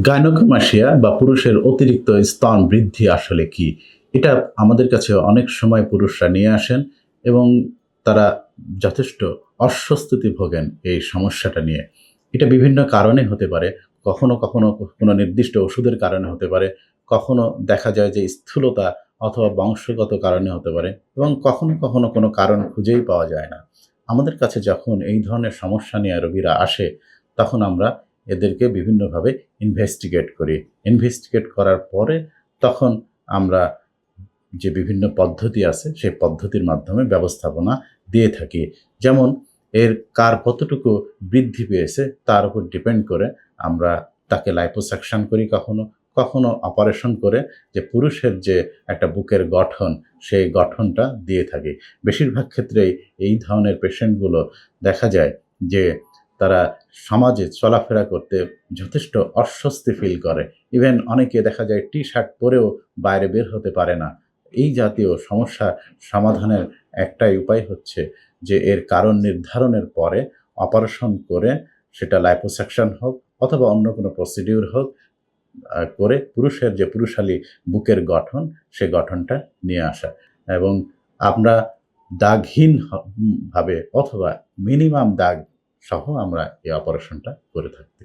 গাইনোকোমাসিয়া বা পুরুষের অতিরিক্ত স্তন বৃদ্ধি আসলে কি? এটা আমাদের কাছে অনেক সময় পুরুষরা নিয়ে আসেন এবং তারা যথেষ্ট অস্বস্তিতে ভোগেন এই সমস্যাটা নিয়ে। এটা বিভিন্ন কারণে হতে পারে। কখনো কখনো কোনো নির্দিষ্ট ওষুধের কারণে হতে পারে। কখনো দেখা যায় যে স্থূলতা অথবা বংশগত কারণে হতে পারে এবং কখনো কখনো কোনো কারণ খুঁজেই পাওয়া যায় না। আমাদের কাছে যখন এই ধরনের সমস্যা নিয়ে রোগীরা আসে, তখন আমরা এদেরকে বিভিন্নভাবে ইনভেস্টিগেট করি। ইনভেস্টিগেট করার পরে তখন আমরা যে বিভিন্ন পদ্ধতি আছে, সেই পদ্ধতির মাধ্যমে ব্যবস্থাপনা দিয়ে থাকি। যেমন এর কার কতটুকু বৃদ্ধি পেয়েছে, তার উপর ডিপেন্ড করে আমরা তাকে লাইপোসাকশন করি কখনো কখনো অপারেশন করে যে পুরুষের যে একটা বুকের গঠন, সেই গঠনটা দিয়ে থাকি। বেশিরভাগ ক্ষেত্রেই এই ধরনের পেশেন্টগুলো দেখা যায় যে তারা সমাজে চলাফেরা করতে যথেষ্ট অস্বস্তি ফিল করে। ইভেন অনেকে দেখা যায় টি শার্ট পরেও বাইরে বের হতে পারে না। এই জাতীয় সমস্যা সমাধানের একটাই উপায় হচ্ছে যে এর কারণ নির্ধারণের পরে অপারেশন করে সেটা লাইপোসাকশন হোক অথবা অন্য কোনো প্রসিডিউর হোক করে পুরুষের যে পুরুষালী বুকের গঠন সে গঠনটা নিয়ে আসা। এবং আমরা দাগহীন ভাবে অথবা মিনিমাম দাগ সহ আমরা এই অপারেশনটা করে থাকি